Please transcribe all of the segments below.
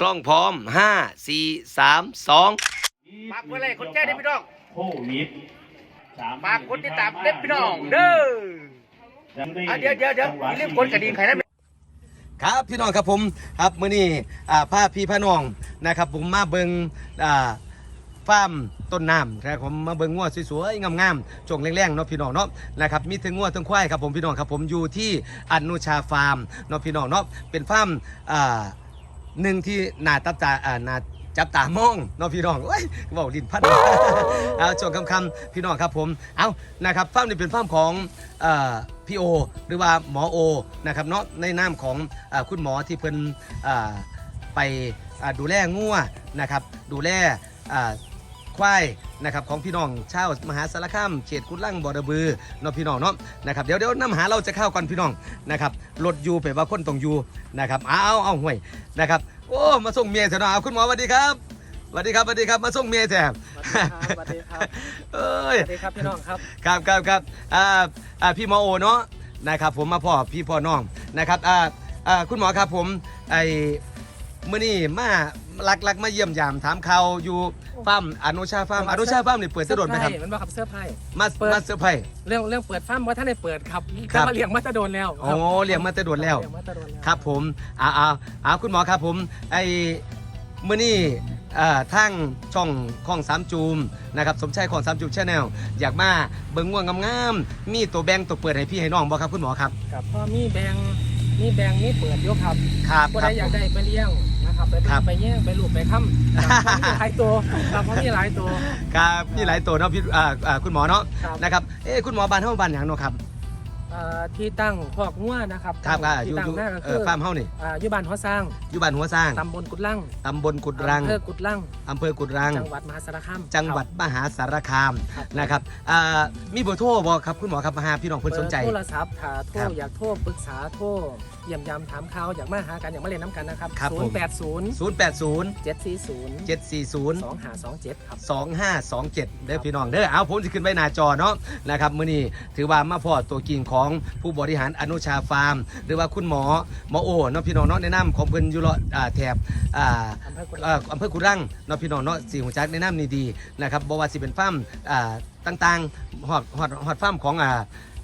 กล้องพร้อมห้าสี่สามสองฝากไว้เลยคนแจ้งได้พี่น้องโควิดสามฝากคนติดตามเด็พี่น้องเด้ออะเดี๋ยวเดี๋ยวเดี๋ยวอย่าลืมกดกระดิ่งใครนะครับพี่น้องครับผมครับมื้อนี้อ่าพาพี่พาน้องนะครับ ผมมาเบิงอ่าฟาร์มต้นน้ำนะครับผมมาเบิงงัวสวยๆงามๆจงแรงๆเนาะพี่น้องเนาะนะครับมีถึงงัวถึงควายครับผมพี่น้องครับผมอยู่ที่อนุชาฟาร์มเนาะพี่น้องเนาะเป็นฟาร์มอ่า หนึ่งที่นาตับตาอ่านาจับตามองเนาะพี่น้องเอ้ยเว่าลิ้นพันเอาจงคำคำๆพี่น้องครับผม เอานะครับฟาร์มนี้เป็นฟาร์มของเอ่อพี่โอ หรือว่าหมอโอนะครับเนาะในนามของอาคุณหมอที่เพิ่นอ่าไปอ่าดูแลงัวนะครับดูแลอ่า ควายนะครับของพี่น้องชาวมหาสารคามเขตกุดลังบอระบือเนาะพี่น้องเนาะนะครับเดี๋ยวเดี๋ยวน้ำหาเราจะเข้ากันพี่น้องนะครับรถอยู่ไปว่าคนต้องอยู่นะครับเอาเอาเอาห่วยนะครับโอ้มาส่งเมียเถอะเนาะเอาคุณหมอสวัสดีครับสวัสดีครับสวัสดีครับมาส่งเมียแถบสวัสดีครับเอ้ยสวัสดีครับพี่น้องครับครับครับครับอ่าอ่าพี่หมอโอเนาะนะครับผมมาพ่อพี่พ่อน้องนะครับอ่าอ่าคุณหมอครับผมไอ้มื่อนี้มาลักลักมาเยี่ยมยามถามข่าวอยู่ ฟาร์มอนุชาฟาร์มอนุชาฟาร์มนี่เปิดสะดดไหมครับ มันว่าครับเสื้อผ้ามาเปิด มาเซอร์ไพรส์ เรื่องเรื่องเปิดฟาร์มว่าท่านได้เปิดครับครับแต่มาเลี้ยงมาตะโดนแล้วโอ้เลี้ยงมาแต่โดนแล้ว เลี้ยงมาตะโดนแล้ว ครับผมอ่าอ่าอ่าคุณหมอครับผม ไอ้มื่อนี้อ่าทั้งช่องของสามจูมนะครับ สมชายของสามจูมชาแนลอยากมาเบิ่งง่วงงามๆ มีตัวแบงตัวเปิดให้พี่ให้น้องบ่ครับคุณหมอครับ กับพ่อมีแบงมีแบงมีเปิดอยกครับครับผู้คใดรับอยากได้ไปเลี้ยงนะ ครับไปครับไปแย่งไปลูกไปค้ำครับเพราะมีหลายตัวครับเพราะมีหลายตัว ครับมีหลายตัวเนาะพี่อ่าอ่าคุณหมอเนาะครับ นะครับเอ้คุณหมอบ้านเฮาบ้านหยังเนาะครับอ่าที่ตั้งพอกงัวนะครับครับอ่าอที่ยู่ตั้งอยู่หน้าก็เอคืออฟาร์มเฮานี่อ่าอยู่บ้านหัวสร้างอยู่บ้านหัวสร้างตำบลกุดลังตำบลกุดรังอำเภอกุดลังอำเภอกุดรัง จังหวัดมหาสารคามจังหวัดมหาสารคามครับนะครับอ่ามีเบอร์โทรบ่ครับคุณหมอครับมาหาพี่น้องเพิ่นสนใจเบอร์โทรศัพท์ถ้าโทรครับ อยากโทรปรึกษาโทร เยี่ยมยามถามข่าวอยากมาหากันอยากมาเล่นน้ำกันนะครับครับผม 0 8 0 080 740 740 2 5 2 7 ครับ 2527 เด้อพี่น้องเด้อเอาผมจะขึ้นไว้หน้าจอเนาะนะครับมื้อนี้ถือว่ามาพอตัวจริงของผู้บริหารอนุชาฟาร์ม หรือว่าคุณหมอหมอโอเนาะพี่น้องเนาะแนะนำของเพิ่นอยู่เลาะอ่าแถบอ่าอำเภอกุดเอ่ลัองอำเภอกุรังเนาะพี่น้องเนาะสีหัวจักในน้ำนี่ดีนะครับบ่ว่าสิเป็นฟาร์มอ่าต่างๆฮอดฮอดฮอดฟาร์มของอ่า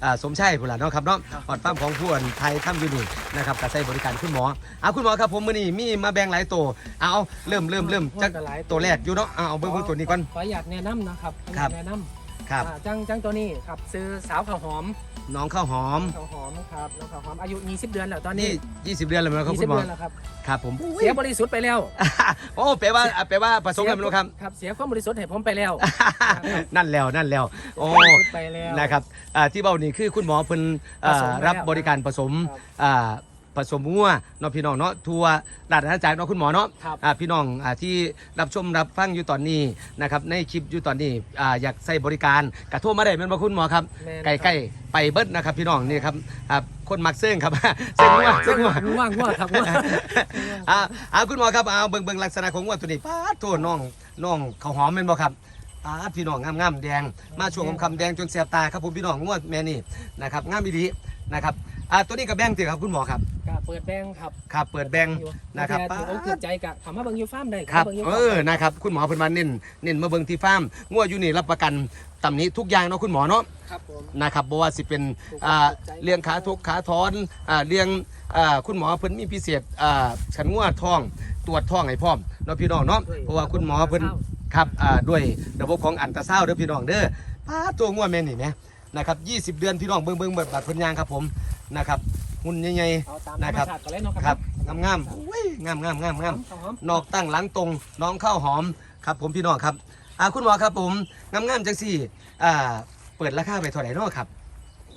อ่าสมชัยพุ่นล่ะเนาะครับเนาะฮอดฟาร์มของผู้อันไทยทำอยู่นี่นะครับก็ใช้บริการคุณหมอเอาคุณหมอครับผมมื้อนี้มีมาแบ่งหลายตัวเอาเอาเริ่มเริ่มเริ่มจากตัวแรกอยู่เนาะเอาเอาเบิ่งเบิ่งตัวนี้ก่อน ขออยากแนะนำนะครับครับ แนะนำ ครับ อ่าจังจังตัวนี้ครับซื้อสาวข้าวหอมน้องข้าวหอม ข้าวหอมครับน้องข้าวหอมอายุ 20 เดือนแล้วตอนนี้ นี่ 20 เดือนแล้วไหมครับคุณ20หมอเดือนแล้วครับครับผมเสียบริสุทธิ์ไปแล้วโอ้แปลว่าแปลว่าผสมกันไม่รู้ครับ ครับเสียความบริสุทธิ์ให้ผมไปแล้วนั่นแล้วนั่นแล้ว โอ้ เสียความบริสุทธิ์ไปแล้ว นะครับอ่าที่เบ้านี่คือคุณหมอเพิ่นอ่าผสมแล้วรับบริการผสมครับ อ่า ผสมงัวเนาะพี่น้องเนาะทัวดัดอาจารย์เนาะคุณหมอเนาะครับ อ่าพี่น้องอ่าที่รับชมรับฟังอยู่ตอนนี้นะครับในคลิปอยู่ตอนนี้อ่าอยากใส่บริการกระโทรมาได้แม่นบ่คุณหมอครับแม่นใกล้ๆไปเบิดนะครับพี่น้องนี่ครับอ่าคนมักเซิงครับ เซิงงัวเซิงงัวว่างว่างครับว่างอ่าอ่าคุณหมอครับเอาเบิ่งเบิ่งลักษณะของงัวตัวนี้ป้าดตัวน้องน้องข้าวหอมแม่นบ่ครับป้าดพี่น้องงามๆแดงมาช่วงคำๆแดงจนแสบตาครับผมพี่น้องงัวแม่นี่นะครับงามอีดีนะครับ อ่าตัวนี้กับแบงค์ติครับคุณหมอครับก็เปิดแบงค์ครับครับเปิดแบงค์นะครับแต่ถืออกถือใจกะถามว่าเบิ่งอยู่ฟาร์มได้ครับเบิ่งอยู่เอฟาร์มอนะครับคุณหมอเพิ่นมาเน้นเน้นมาเบิ่งที่ฟาร์มงัวอยู่นี่รับประกันตำหนี้ทุกอย่างเนาะคุณหมอเนาะครับผมนะครับบ่ว่าสิเป็นถูกอ่าถูกใจเลี้ยงขาทุกขาถอนอ่าเลี้ยงอ่าคุณหมอเพิ่นมีพิเศษอ่าฉันงัวท้องตรวจท้องให้พร้อมเนาะพี่น้องเนาะเพราะว่าคุณหมอเพิ่นครับอ่าด้วยระบบของอันตราซาวด์เด้อพี่น้องเด้อป้าตัวง่วแม่นี่แหม นะครับ20 เดือนพี่น้องเบิ่งเบิ่งแบบบัดเพิ่นยางครับผมนะครับหุ่นใหญ่เอาตามนะธรรมครับชาติก่อนเลยเนาะๆครับงามๆอุ้ยงามงามงามงามข้าวหอมนอกตั้งหลังตรงน้องข้าวหอมครับผมพี่น้องครับอ่าคุณหมอครับผมงามงามๆจังสี่อ่าเปิดราคาไปเท่าไหร่เนาะครับ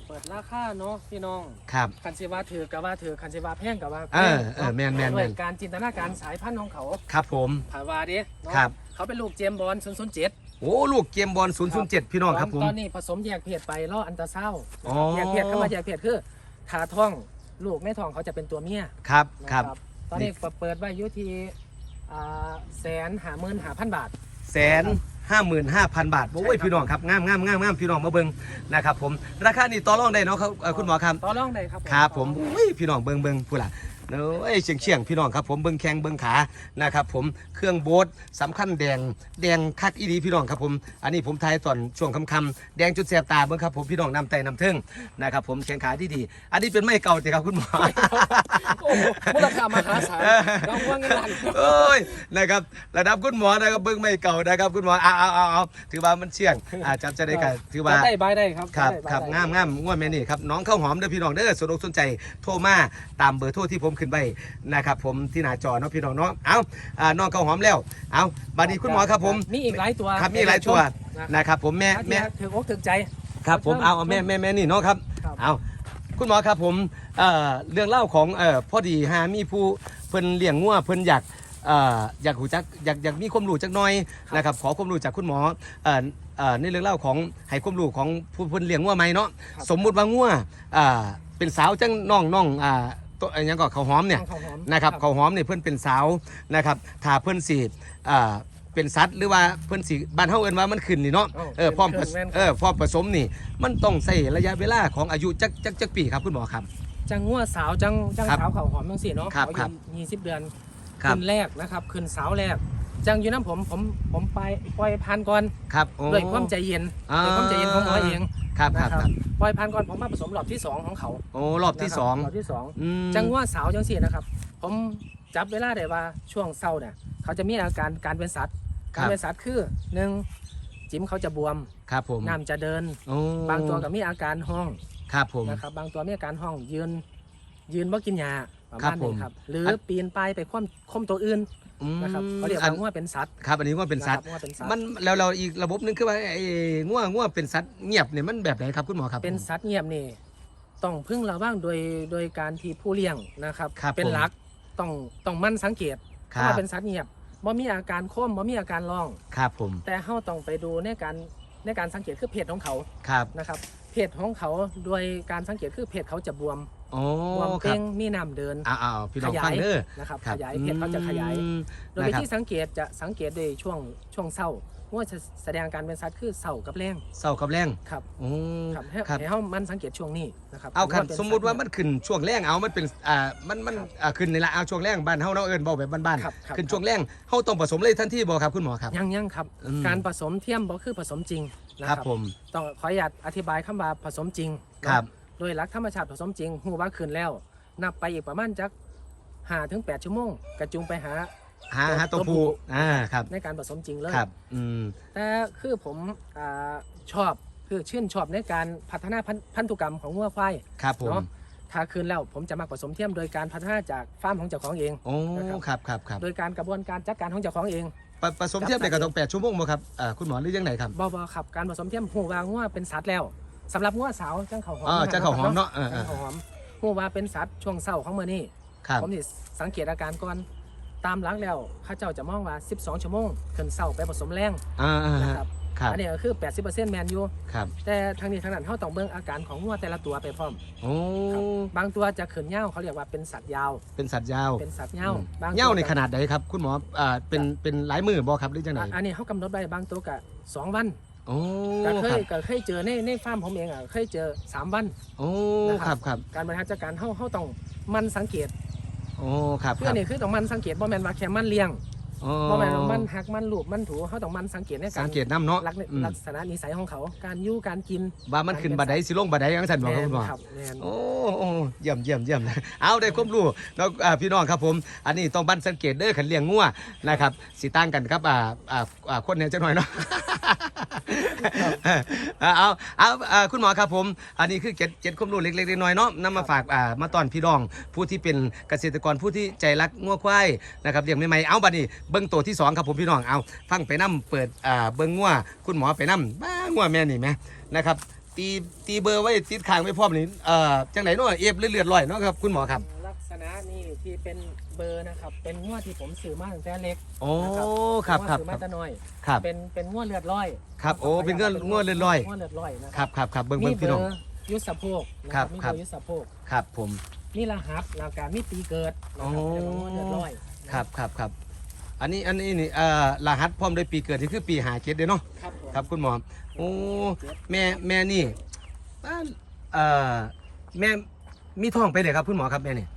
เปิดราคาเนาะพี่น้อง ครับคันสิว่าถือกับว่าถือคันสิว่าแพงกับว่าแพเองอเออแม่นแม่นด้แม่วยนการจินตนาการสายพันธุ์ของเขาครับผมถาว่าดิเนาะครับ เขาเป็นลูกเจมส์บอล007 โอ้ลูกเกมบอล007 พี่น้องครับผม ตอนนี้ผสมแยกเพศไปล่ออันตราซาวด์อ๋อ แยกเพศเข้ามาแยกเพศคือขาท้องลูกแม่ท้องเขาจะเป็นตัวเมียครับนะครับตอนนี้นี่เปิดไว้อยู่ที่แสนหาหมื่นหาพันบาท แสนห้าหมื่นห้าพันบาทโอ้ยพี่น้องครับงามงามงามงามพี่น้องมาเบิ่งนะครับผมราคานี่ต่อรองได้เนาะครับเอ่อคุณหมอครับ ต่อรองได้ครับครับผมอุ้ยพี่น้องเบิ่งเบิ่งผู้ล่ะ เอ้ยเฉียงเฉียงๆพี่น้องครับผมเบิ้งแข้งเบิ้งขานะครับผมเครื่องโบสสำคัญแดงแดงคักอีดีพี่น้องครับผมอันนี้ผมทายตอนช่วงคำๆแดงจุดแสบตาเบิ้งครับผมพี่น้องนำไตนำเทิงนะครับผมแข้งขาที่ดี อันนี้เป็นไม่เก่าแต่ครับคุณหมอโอ้โหมูลค่ามหาศาลเราว่าเงินล้านโอ้ยนะครับระดับคุณหมอนะครับเบิ้งไม่เก่านะครับคุณหมอเอาเอาเอาเอาถือว่ามันเชี่ยงอาจับจะได้กันถือว่าได้ใบได้ครับครับได้ใครับได้งามงามงวดแม่นี่ครับน้องข้าวหอมเด้อพี่น้องเด้อสนอกสนใจโทรมาตามเบอร์โทรที่ผมขึ้นไปนะครับผมที่หน้าจอเนาะพี่น้องเนาะเอาอ่าน้องข้าวหอมแล้วเอาบัดนี้คุณหมอครับผมมีอีกหลายตัวครับมีหลายตัวนะนะครับผมแม่แม่แม่ถืออกถือใจครับผมเอาเอาแม่แม่แม่นี่เนาะครับครับเอาคุณหมอครับผมเอ่อเรื่องเล่าของเอ่อพอดีหามีผู้เพิ่นเลี้ยงงัวเพิ่นอยากเอ่ออยากหูจักอยากอยากมีความรู้จักหน่อยนะครับขอความรู้จากคุณหมอเอ่อเอ่อในเรื่องเล่าของให้ความรู้ของผู้เพิ่นเลี้ยงงัวไหมเนาะครับสมมุติว่างัวอ่าเป็นสาวจังน้องน้องอ่า ตัวอะไรยังก็เขาวหอมเนี่ยข้าวหอมนะครับเขาวหอมเนี่ยเพิ่นเป็นสาวนะครับถ้าเพิ่นสิอ่าเป็นสัตว์หรือว่าเพิ่นสิบ้านเฮาเอิ้นว่ามันขึ้นนี่เนาะเอ้าเออพร้อมผขึ้สนแม่นครับเออพร้อมผสมนี่ มันต้องใช้ระยะเวลาของอายุจักจักจักปีครับคุณหมอครับ จังงัวสาวจังจังครับสาวข้าวหอมจังสี่เนาะครับอาครัยุบยี่สิบเดือนครับขึ้นแรกนะครับขึ้นสาวแรก จังอยู่น้ำผมผมผมไปปล่อยพันก่อนครับโอ้ด้วยความใจเย็นอ่าด้วยความใจเย็นของหมอเองครับครับนะครับครับปล่อยพันก่อนผมมาผสมรอบที่สองของเขาโอ้รอบที่นะครับสองรอบที่สองอืมจังว่าสาวจังสี่นะครับ ผมจับเวลาได้ว่าช่วงเศร้าเนี่ยเขาจะมีอาการการเป็นสัตว์ครัการบเป็นสัตว์คือหนึ่งจิ้มเขาจะบวมครับผมน้ำจะเดิน โอ้บางตัวก็มีอาการห้องครับผมนะครับบางตัวมีอาการห้องยืนยืนบ่กินยา ประครัมาบณผนี้มครับ หรืออันปีนไปไปคว่ำคมตัวอื่นอืมนะครับเขาเรียกอันว่าว่าเป็นสัตว์ครับอันนี้ว่าเป็นสัตว์ะครับว่าเป็นสัตว์มันแล้วเราอีกระบบหนึงคือว่าไอ้ง่วงง่วงเป็นสัตว์เงียบเนี่ยมันแบบไหนครับคุณหมอครับ เป็นสัตว์เงียบนี่ต้องพึ่งระวังโดยโดยการที่ผู้เลี้ยงนะครับครับเป็นผมหลักต้องต้องมั่นสังเกตครัถ้าบเป็นสัตว์เงียบบ่มีอาการโค้มบ่มีอาการร้องครับผม แต่เฮาต้องไปดูในการในการสังเกตคือเพศของเขาครับนะครับเพศของเขาโดยการสังเกตคือเพศเขาจะบวม โอ้บวมครัเป้บงมีน้ำเดินอ้าวอ้าวพี่น้ของยาฟังยเด้อ นะครับครับขยายเพศเขาจะขยาย อืมโดยนะวิครับธีสังเกตจะสังเกตโดยช่วงช่วงเศร้าว่าจะแสดงอาการเป็นสัตว์คือเศร้ากับแรงเศร้ากับแรงครับโอ้ครับให้ครับให้เฮามันสังเกตช่วงนี้นะครับเอาครับว่ป็นสมมุติว่าสัมัตนขึ้นช่วงแรงเอามันเป็นอ่ามันมันครับอ่าขึ้นนี่ละเอาช่วงแรงบ้านเฮาเนาะเอิ้นเว้าแบบบ้านครับครับๆขึ้นช่วงแรงเฮาต้องผสมเลยทันทีบ่ครับคุณหมอครับ ยังยังครับ อืม การผสมเทียมบ่คือผสมจริงนะคครัรับบผม ต้องขออนุญาตอธิบายคำว่าผสมจริงครับ เนาะ โดยหลักธรรมชาติผสมจริงหูว่าคืนแล้ว นับไปอีกประมาณจักห้าถึงแปดชั่วโมงกระจุงไปหาหาหาตัวตัวผู้ผู้อ่าครับ ในการผสมจริงเลยครับอืมแต่คือผมอาชอบคือชื่นชอบในการพัฒนาพันพันธุกรรมของวัวควายครับผมเนาะถ้าคืนแล้วผมจะมาผสมเทียมโดยการพัฒนาจากฟาร์มของเจ้าของเองโอ้นะครับครับครับครับโดยการกระบวนการจัดการของเจ้าของเองผผสมเทียบในกระต้อง8ชั่วโมงบ่ครับอ่าคุณหมอหรือยังไงครับบอบครับการผสมเทียมหูว่างัวเป็นสัตว์แล้ว สำหรับงัวสาวจังเขาวหอมอ่าจังข้าวหอมเนาะเออจังเขาวหอมหูว่าเป็นสัตว์ช่วงเศร้าของมื้อนี้ครับผมสิสังเกตอาการก่อนตามหลังแล้วเข้าเจ้าจะมองว่า 12 ชั่วโมงขึ้นเศร้าไปผสมแรงอ่าอ่านะครับครับอันนี้ก็คือ 80%แมนยูครับแต่ทางนี้ทางนั้นเขาต้องเบิ่งอาการของงัวแต่ละตัวไปพร้อมโอ้ครับบางตัวจะขืนเหย้าเขาเรียกว่าเป็นสัตว์ยาว เป็นสัตว์ยาว เป็นสัตว์เหย้าอืมบางตัวเหย้าในก็ขนาดใดครับ คุณหมอ อ่า เป็น เป็นหลายมือบ่ครับหรือจังไดอะอันนี้เขากำหนดไว้บางตัวก็สองวัน โอ้ก็เคครัยบก็เคยเจอในในฟาร์มผมเองอะเคยเจอสามวัน โอ้นะคครัรับบครับการบริหารจัดการเขาเขาต้องมันสังเกตโอ้ครับเพื่คอรับนี่คือต้องมันสังเกตบ่แม่นว่าแค่มันเลี้ยงโอ้บ่แม่นว่ามันหักมันลูบมันถูเขาต้องมันสังเกตในกาสัรงเกตน้ำเนาะลักษณะอืมลักษณะนิสัยของเขาการอยู่การกินว่ามันขึ้นบัดใดสิลงบัดใดยังสั่นบ่ครับคุณหมอครับแม่นโอ้โอ้เยี่ยมเยี่ยมเยี่ยมเลยเอาได้ความรู้เนาะอ่าพี่น้องครับผม อันนี้ต้องบันสังเกตเด้อขันเลี้ยงงัวนะครับสิตั้งกันครับอ่าอ่าอ่าคนเนี่ยจะหน่อยเนาะ เอาเอาเอาอ่าคุณหมอครับผม อันนี้คือเจ็ดเจ็ดความรู้เล็กๆน้อยๆเนาะนำมาฝากอ่ามาตอนพี่น้อง ผู้ที่เป็นเกษตรกรผู้ที่ใจรักงัวควายนะครับเลี้ยงใหม่ๆเอาบัดนี้เบิ้งตัวที่สองครับผมพี่น้องเอาฟังไปนํเปิดอ่าเบิ้งงัวคุณหมอไปนํบ้างัวแม่นี่ไหมนะครับตีตีเบอร์ไว้ติดข้างไว้พร้อมนี่เอ่อจังไหนเนาะเอฟเลือดๆลอยเนาะครับคุณหมอครับ ลักษณะนี่ที่เป็น เบอร์นะครับ เป็นงวดที่ผมซื้อมาตั้งแต่เล็ก โอ้นะครับครับซื้อคมารับแต่น้อย ครับ เป็นเป็นงวดเลือดร้อยครับโอ้เป็นงวดงวดเลือดร้อย งวดเลือดร้อยนะครับครับครับเบิ้งมีเบิ้งเบพี่อน้อง ร์ยุทธสะโพกนะคครัรับบมีครัเบบอร์ยุทธสะโพกครับผม มีรหัสแล้วการมีปีเกิดนะโอ้ครับเรียกว่างวดเลือดร้อยนะ ครับครับครับอันนี้อันนี้นี่เอ่อรหัสพร้อมด้วยปีเกิดที่คือปีหาเจ็ดเด้อเนาะครับผมครับคุณหมอโอ้แม่แม่นี่บ้านเอ่อแม่มีท้องไปเลยครับคุณหมอครับแม่นี่เ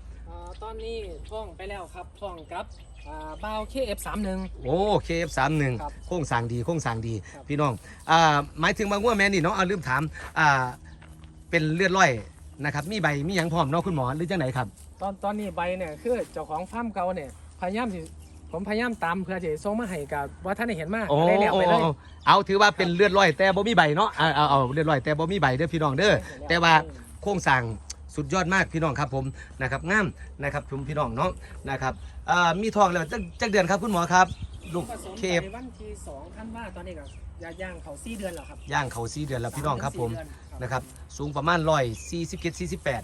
อ่อตอนอนนี้ท่องไปแล้วครับท่องกับอ่าบาวเคเอฟสามหนึ่งโอ้เคฟสามหนึ่งครับ โค้งสร้างดีโค้งสร้างดี ครับ พี่น้องอ่าหมายถึงบางว่าแม่นี่เนาะเอาลืมถามอ่าเป็นเลือดร้อยนะครับ มีใบมีหยังพร้อมเนาะคุณหมอหรือจังไหนครับ ตอนตอนนี้ใบเนี่ยคือเจ้าของฟาร์มเก่าเนี่ยพยายามสิผมพยายามตามเพื่อจะส่งมาให้กับว่าท่านได้เห็นมากโอ้ได้แล้วไปเลยโอ้เอาถือว่าเป็นเลือดร้อยแต่บ่มีใบเนาะเอาเอาเอาเลือดร้อยแต่บ่มีใบเด้อพี่น้องเด้อแต่ว่าโค้งสร้าง สุดยอดมากพี่น้องครับผมนะครับงามนะครับผมพี่น้องเนาะนะครับอ่ามีทองแล้วจักจักเดือนครับคุณหมอครับ ลูกผสมเคไปฟวันที่สองท่านว่าตอนนี้ก็ยาย่างเขาสี่เดือนแล้วครับย่างเขาสี่เดือนแล้วพี่น้องครับผมสาถึงสี่เดือนะครับสูงประมาณร้อยสี่สิบเจ็ดสี่สิบแปด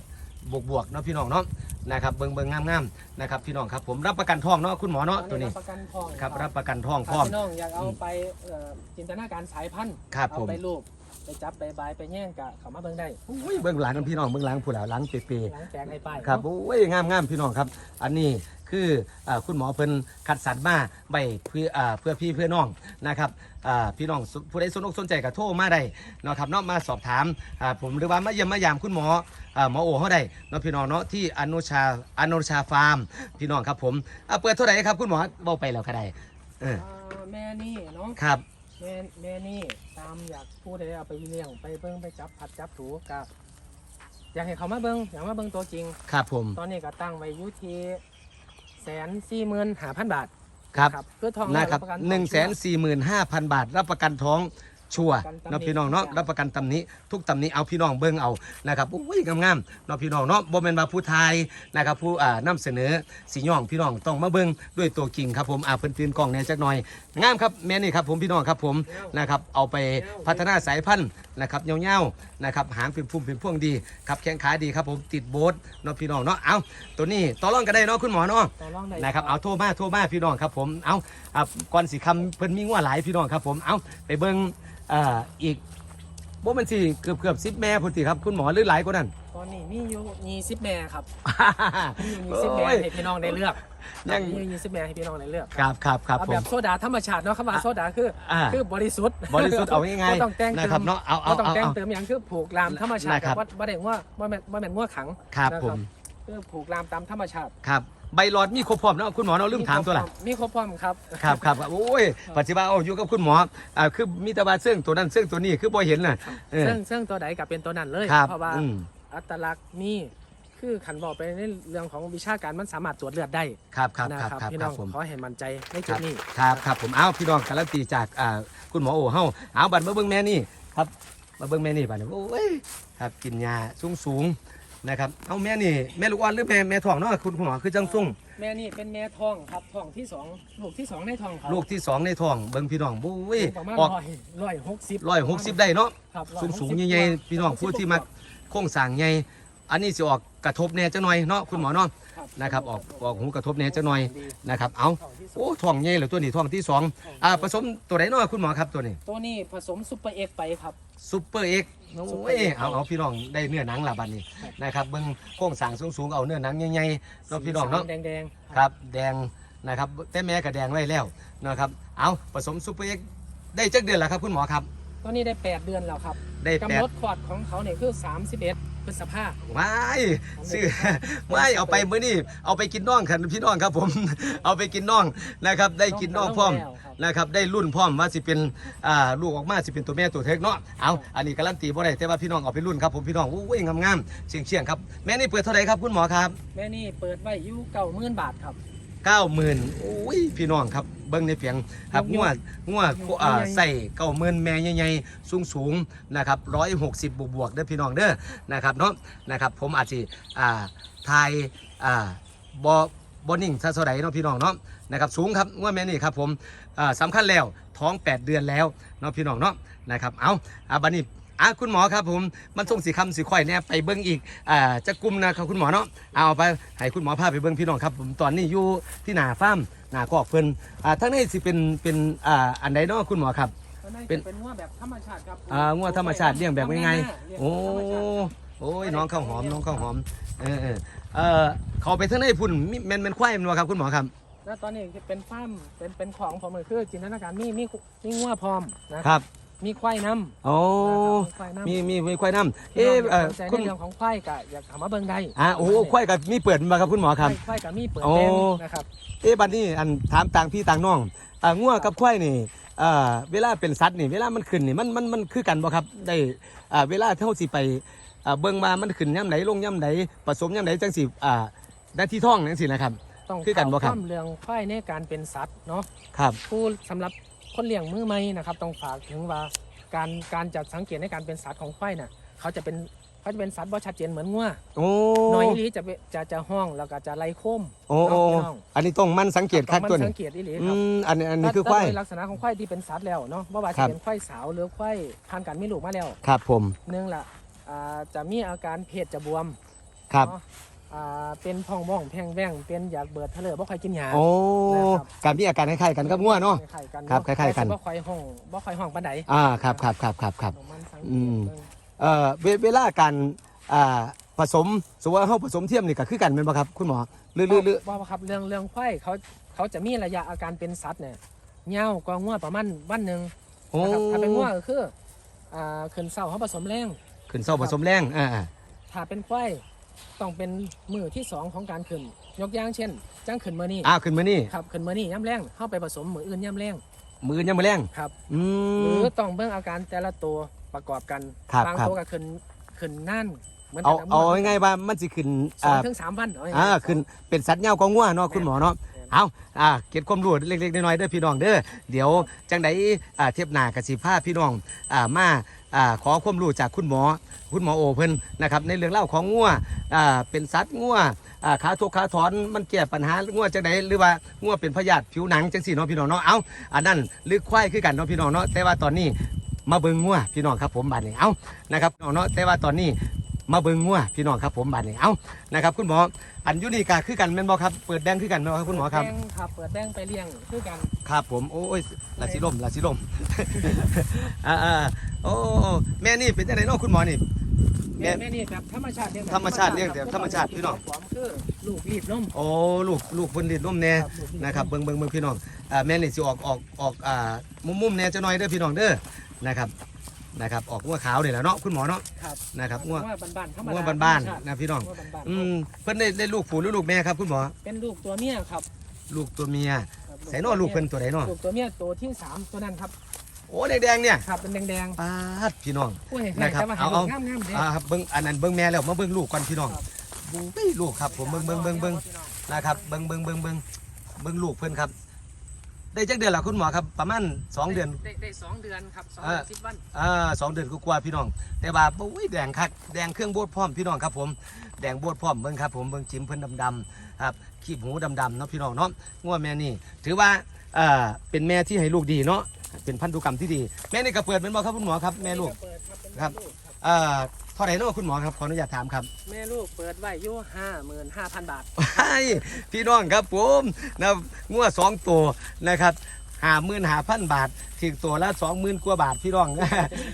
บวกบวกๆเนาะพี่น้องเนาะนะครับเบิ่งเบิ่งงามงามๆนะครับพี่น้องครับผมรับประกันทองเนาะคุณหมอเนาะตัวนี้รับประกันทองครับรับประกันทองพถ้าร้อม พี่น้องอยากเอาไปเอ่อจินตนาการสายพันธุ์ครับเอาผม ไปรูป ไปจับไปบายไปแย่งกะเขามาเบิ่งได้อุ้ยเบิ่งหลังกันพี่น้องเบิ่งหลังผู้หลาหลังเปรย์หลังแจกให้ไปๆครับโอ้ยงามงามๆพี่น้องครับ อันนี้คืออ่าคุณหมอเพิ่นคัดสรรมาใบเพื่ออ่าเพื่อพี่เพื่อน้องนะครับอ่าพี่น้องสุผู้ใดสนอกสนใจก็โทรมาได้เนาะครับเนาะมาสอบถามอ่าผมหรือว่ามาเยี่ยมมายามคุณหมออ่าหมอโอเขาได้เนาะพี่น้องเนาะที่อนุชาอนุชาฟาร์ม พี่น้องครับผมอ่าเปิดเท่าไหร่ครับคุณหมอเบาไปแล้วก็ได้เอออ่าแม่นี่เนาะครับแม่แม่นี่ตามอยากพูดได้เอาไปเลี้ยงไปเบิ่งไปจับผัดจับถูกับอยากให้เขามาเบิ่งอยากมาเบิ่งตัวจริง ครับผม ตอนนี้ก็ตั้งไว้อยู่ที่แสนสี่หมื่นห้าพันบาทครับ เพื่อทองนะครับปกัหนึ่งแสนสี่หมื่นห้าพันบาท รับประกันท้อง ชัวร์ประกันตำหนิเนาะพี่น้องเนาะรับประกันตำหนี้ ทุกตำหนี้เอาพี่น้องเบิ้งเอานะครับอุ้ยงามๆเนาะพี่น้องเนาะบ่แม่นว่าผู้ไทยนะครับผู้อ่านำเสนอสีย่องพี่น้องต้องมาเบิ้งด้วยตัวจริงครับผมอ่าเพิ่นตื่นกล้องแหน่จักหน่อยงามครับแม่นี่ครับผมพี่น้องครับผมนะครับเอาไปพัฒนาสายพันธุ์นะครับเงาวๆนะครับหางเป็นพุ่มเป็นพวงดีครับแข้งขาดีครับผมติดโบสเนาะพี่น้องเนาะเอาตัวนี้ต่อรองกันได้เนาะคุณหมอเนาะต่อรองได้นะครับเอาโทรมาโทรมาพี่น้องครับผมเอาอะก่อนสิคำเพิ่นมีงัวหลายพี่น้องครับผมเอาไปเบิ่ง อ่าอีกบ่แมันสิเกือบเกือบสิบแม่พุ่นติครับ คุณหมอหรือหลายกว่านั้น ตอนนี้มีอยู่ยี่สิบแม่ครับมีอยู่ยี่สิบแม่โอ้ยให้พี่น้องได้เลือกยังมีอยู่ยี่สิบแม่ให้พี่น้องได้เลือกครับครับครับเอาผแบม บโซดาธรรมชาติเนาะคำว่าโซดาคืออ่าคือบริสุทธิ์บริสุทธิ์เอาง่ายบ่ต้องแต่งๆเติมนะครับเนาะเอาเอาบ่ต้องเอาแต่งเอาเติมอย่างคือผูกลามธรรมชาตินะครับ ว่าว่าได้ว่าว่าแม่นว่าแม่นว่าขังครับนะผมคือผูกลามตามธรรมชาติ ครับ ใบหลอดมีครบพร้อมเนาะคุณหมอเนาะลืมถามตัวละ มีครบพร้อมครับ ครับครับครับโอ้ยปัจจุบันเอาอยู่กับคุณหมออ่าคือมีแต่ว่าเสื้อตัวนั้นเสื้อตัวนี้คือบ่เห็นน่ะเออ ซึ่งซึ่งตัวใดกับเป็นตัวนั้นเลย ครับเพราะว่าอืม อัตลักษณ์มีคือขันบอกไปในเรื่องของวิชาการมันสามารถตรวจเลือดได้ครับครับนะครับครับครับพี่คน้รัอบงผม ขอให้มั่นใจในคจุรัดบนี้ ครับครับผมเอาพี่น้องการันตีจากอ่าคุณหมอโอเฮาเอาบัตรมาเบิ่งแม่นี่ครับมาเบิ่งแม่นี่บัตรโอ้ยครับกินยาสูงสูงๆ นะครับเอาแม่นี่แม่ลูกอ่อนหรือแม่แม่ท้องเนาะคุณหมอคือจังซุ่งแม่นี่เป็นแม่ทองครับทองที่สองลูกที่สองในทองเขาลูกที่สองในท้องเบิ่งพี่น้องบุ้ยประมาณออกร้อยร้อยหกสิบร้อยหกสิบได้เนาะครับสูงสูง160ใหญ่ๆพี่น้องผู้ที่มาโค้งสร้างใหญ่อันนี้สิออกกระทบแน่จังหน่อยเนาะคุณหมอเนาะครับ นะครับออกออกหูกระทบแน่จังหน่อยดีนะครับเอาทองที่สองโอ้ท้องใหญ่เหลือตัวนี้ท้องที่สองอ่าผสมตัวไหนเนาะคุณหมอครับตัวนี้ตัวนี้ผสมซุปเปอร์เอ็กซ์ไปครับซุปเปอร์เอ็กซุปเปอโอ้ร์ยเอ็กซ์เอาเอาพี่น้องได้เนื้อหนังละบัดนี้ครับนะครับเบิ่งโค้งสร้างสูงๆเอาเนื้อหนังใหญ่ๆเนาะพี่น้องเนาะสีสัแดงๆครับแดงนะครับแต่แม่ก็แดงไว้แล้วนะครับเอาผสมซุปเปอร์เอ็กได้จักเดือนแล้วครับคุณหมอครับ ตัวนี้ได้ 8 เดือนแล้วครับได้แปกำดหนดคลอดของเขาเนี่ยคือ 31 พฤษภา ว้ายซื้อว้ายเอาไปมื้อนี้เอาไปกินน่องครับพี่น้องครับผม เอาไปกินน่องนะครับ ได้กินน่องพร้อมแล้วครับนะครับ ได้รุ่นพร้อมว่าสิเป็นอ่าลูกออกมาสิเป็นตัวแม่ตัวเทกเนาะเอาอันนี้การันตีบ่ได้แต่ว่าพี่น้องเอาไปรุ่นครับผมพี่น้องอุ้ยงามๆเชียงเชียงๆครับแม่นี่เปิดเท่าไหร่ครับคุณหมอครับ แม่นี่เปิดไว้อยู่เก้าหมื่นบาทครับ 90,000อุ้ยพี่น้องครับเบิ่งในเพียงครับยงักวงัวอ่าใหญ่ใส่90,000แม่ใหญ่ๆสูงๆนะครับ160บวกบวกๆเด้อพี่น้องเด้อนะครับเนาะนะครับผมอาจสิอ่าทายอ่าบ่บ่นิ่งซะเท่าใดเนาะพี่น้องเนาะนะครับสูงครับงัวแม่นี่ครับผมอ่าสำคัญแล้วท้อง 8 เดือนแล้วเนาะพี่น้องเนาะนะครับเอาอ่าบัดนี้ อะคุณหมอครับผมมันส่งสีคำสีข่อยเนี่ยไปเบิ้งอีกอ่าจะกลุ่มนะครับคุณหมอเนาะเอาไปให้คุณหมอพาไปเบิ้งพี่น้องครับผมตอนนี้อยู่ที่หน้าฟาร์มหน้ากอกเพิ่นอ่าทั้งนี้สิเป็นเป็นอ่าอันใดเนาะคุณหมอครับตัวนั้นเป็นจะเป็นงัวแบบธรรมชาติครับอ่างัวธรรมชาติเลี้ยงแบบง่ายๆๆโอ้โอ้ยน้องข้าวหอมน้องข้าวหอมเออเออเออเขาไปทั้งในพุ่นมิแมนแมนควายแมันวะครับคุณหมอครับ แล้วตอนนี้เป็นฟาร์มเป็นเป็นของผมเลยคือจินตนาการมีมีมีงัวพร้อมนะครับ มีควายนำโอ้ควายนำมีมีมีควายน้ำเอ๊เอ๊ะเอ่อใจคุในณเรื่องของควายก็อยากถามมาเบิ่งได้อ่าโอ้โหควายกับมีเปิดมาครับคุณหมอครับ ควายกับมีเปิดโอ้แดงนะครับเอ๊ะบัดนี้อันถามต่างพี่ต่างน้องอ่างัวกับควายนี่อ่าเวลาเป็นสัตว์นี่เวลามันขึ้นนี่มันมันมันคือกันบ่ครับได้อ่าเวลาเท่าสิไปอ่าเบิ่งมามันขึ้นย่ำไหนลงย่ำไหนผสมย่ำไหนจังสิอ่าหน้าที่ท้องจังสินะครับ ต้องคือกันบ่ครับวามเรื่องควายในการเป็นสัตว์เนาะครับผู้สำหรับ คนเลี้ยงมือใหม่นะครับต้องฝากถึงว่าการการจัดสังเกตในการเป็นสัตว์ของควายน่ะเขาจะเป็นเขาจะเป็นสัตว์บ่ชัดเจนเหมือนงัวโอ้น้อยอีหลีจะเป็นจะจะห้องแล้วก็จะไล่โคมโอ้โอ้เนาะพี่น้องอันนี้ต้องมันสังเกตคักมันตัวนี้สังเกตอีหลีอืครับมอันนี้อันนี้คือคถ้วายโดยลักษณะของควายที่เป็นสัตว์แล้วเนาะบ่ว่าครัจะบเป็นควายสาวหรือควายผ่านการมีลูกมาแล้วครับผมหนึ่งละอ่าจะมีอาการเพศจะบวมครับ เนาะ อ่าเป็นพองบ้องแพงแว่งเป็นอยากเบิดทะเลบ่ค่อยกินยา โอ้นะครับ การมีอาการคล้ายๆกันกับงัวเนาะ คล้ายๆกันครับคล้ายๆกัน แต่บ่ค่อยห้องบ่ค่อยห้องปานใดอ่าครับครับครับครับครับมันสังเกตอืม เบิ่งเอ่อเวเวลาการอ่าผสมสมมติว่าเฮาผสมเทียมนี่ก็คือกันแม่นบ่ครับ คุณหมอหรือหรือหรือว่าว่าครับเรื่องเรื่องควายเขาเขาจะมีระยะอาการเป็นสัตว์เนี่ยยาวกว่างัวประมาณวันหนึ่งโอ้นะครับถ้าเป็นงัวก็คืออ่าขึ้นเศร้าเขาผสมแรง ขึ้นเศร้าผสมแรงอ่าอ่าถ้าเป็นควาย ต้องเป็นมือที่สองของการขึ้น ยกอย่างเช่นจ้างขึ้นมือนี่อ้าวขึ้นมานี่ครับขึ้นมือนี่ย่ำแรงเข้าไปผสมมืออื่นย่ำแรงมือยังบ่แรงครับ อืหรืม อต้องเบิ่งอาการแต่ละตัวประกอบกันครับบางครับ ตัวก็ขึ้นขึ้นน่านเหมือนเอากับเอางัวง่ายๆว่ามันสิขึ้นสองอ่าถึงสามวันเง่ายๆอ่าขึ้นเป็นสัตว์เหย้ากว่างัวเนาะคุณหมอเนาะเอาอ่าเก็บความรู้เล็กๆน้อยๆเด้อพี่น้องเด้อเดี๋ยวจังไดอ่าเทียบหน้ากับสิพาพี่น้องอ่ามา อขอความรู้จากคุณหมอ คุณหมอโอเพิ่นนะครับในเรื่องเล่าของงัวเป็นสัตว์งัวขาทุกขาถอนมันแก้ปัญหางัวจังไดหรือว่างัวเป็นพยาธิผิวหนังจังสี่เนาะพี่น้องเนาะเอาอันนั้นลึกควายคือกันเนาะพี่น้องเนาะแต่ว่าตอนนี้มาเบิ่งงัวพี่น้องครับผมบัดนี้เอานะครับน้องเนาะแต่ว่าตอนนี้ มาเบิ่งงัวพี่น้องครับผมบัดนี้เอานะครับคุณหมออันอยุนี่กาคือกันแม่นบ่ครับเปิดแดงคือกันแม่นบ่ครับคุณหมอครับแดงครับ เปิดแดงไปเลี้ยงคือกันครับผมโอ้ยลาสิลมลาสิลมอ่าอ่าโอ้แม่นี่เป็นจังไดเนาะคุณหมอนี่แม่แม่แม่นี่แบบธรรมชาติเลี้ยงแบบธรรมชาติเลี้ยงแบบธรรมชาติพี่น้องผมคือลูกรีดนมโอ้ลูกลูกเพิ่นดิดนมแน่ครับลูกรีดนะครับเบิ่งเบิ่งเบิ่งพี่น้องอ่าแม่นี่สิออกออกออกอ่ามุมมุมๆแน่จะหน่อยเด้อพี่น้องเด้อนะครับ นะครับออกงัวขาวนี่แหละเนาะคุณหมอเนาะครับนะครับงัวว่าบ้านๆธรรมงัวดาบ้านธรรมชติๆนะพี่น้องงัวบ้านๆอืมเพิ่นได้ได้ลูกผู้หรือลูกแม่ครับคุณหมอ เป็นลูกตัวเมียครับลูกตัวเมียครับใส่เนาะลูกเพิ่นตัวใดเนาะลูกตัวเมียตัวที่สามตัวนั้นครับโอ้แดงๆเนี่ยครับเป็นแดงปาดพี่น้อง ๆผู้ให้นะครับแต่ว่าให้เอาลูเอากงามๆเด้ อ่าครับเบิ้งอันนั้นเบิ้งแม่แล้วมาเบิ้งลูกก่อนพี่น้องครับ บุ้ยลูกครับผมเบิ้งเบิ้งเบิ้งเบิ้งนะครับเบิ้งเบิ้งเบิ้งเบิ้งเบิ้งลูกเพิ่นครับ ได้จักเดือนละคุณหมอครับประมาณสองเดือน ได้ได้สองเดือนครับสองอ่าเดือนสิบวันอ่าสองเดือนกว่าๆพี่น้อง แต่ว่าบุ้ยแดงคักแดงเครื่องโบดพร้อมพี่น้องครับผมแดงโบดพร้อมเบิ้งครับผมเบิ้งจิ้มเพิ่นดำๆครับขีบหูดำๆเนาะพี่น้องเนาะงัวแม่นี่ ถือว่าอ่าเป็นแม่ที่ให้ลูกดีเนาะเป็นพันธุกรรมที่ดี แม่นี่ก็เปิดเป็นบ่ครับคุณหมอครับแม่ลูกเปิดครับ เป็นครับแม่ลูกครับอ่าเท่าไหร่เนาะคุณหมอครับขออนุญาตถามครับ แม่ลูกเปิดไว้อยู่ห้าหมื่นห้าพันบาทให้พี่น้องครับผมนะงัวสองตัวนะครับหาหมื่นหาพันบาทถึงตัวละสองหมื่นกว่าบาทพี่น้อง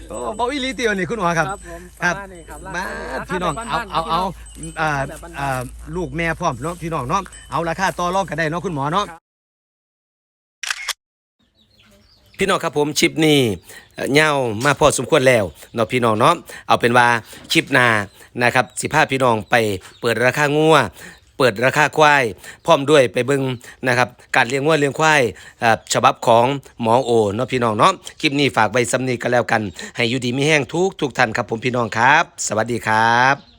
โอ้บอวิลีเตียวนี่คุณหมอครับผมครับประมาณนี้ครับมาราคาพี่น้องแบบเอาบ้นๆเอาเอาพี่น้งอ่าแบบบ้านๆอ่าลูกแม่พร้อมเนาะพี่น้องเนาะเอาราคาต่อรองกันได้เนาะคุณหมอเนาะครับพี่น้องครับผมชิปนี้ เอ่ามาพอสมควรแล้วเนาะพี่น้องเนาะเอาเป็นว่าคลิปหน้านะครับสิพาพี่น้องไปเปิดราคางัวเปิดราคาควายพร้อมด้วยไปเบิ่งนะครับการเลี้ยงงัวเลี้ยงควายฉบับของหมอโอเนาะพี่น้องเนาะคลิปนี้ฝากไว้สำนีกันแล้วกัน ให้อยู่ดีมีแห้งทุกทุกท่านครับผมพี่น้องครับ สวัสดีครับ